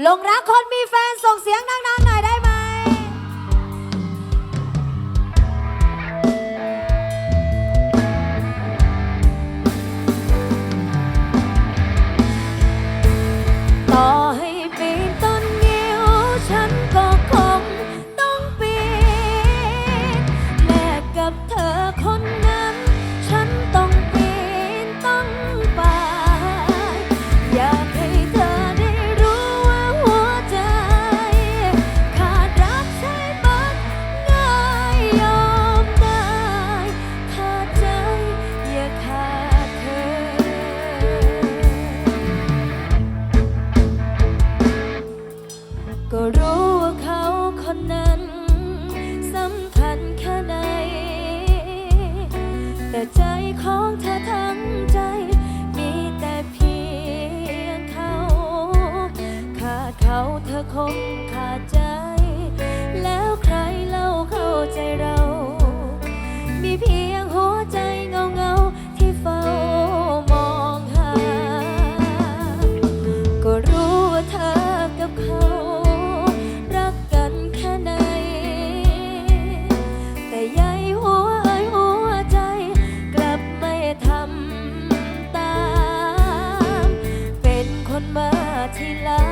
หลงรักคนมีแฟนส่งเสียงดังๆหน่อยได้ไหม ต่อให้ ก็รู้ว่าเขาคนนั้นสำคัญแค่ไหน แต่ใจของเธอทั้งใจ มีแต่เพียงเขา ขาดเขาเธอคงขาดใจ he loves.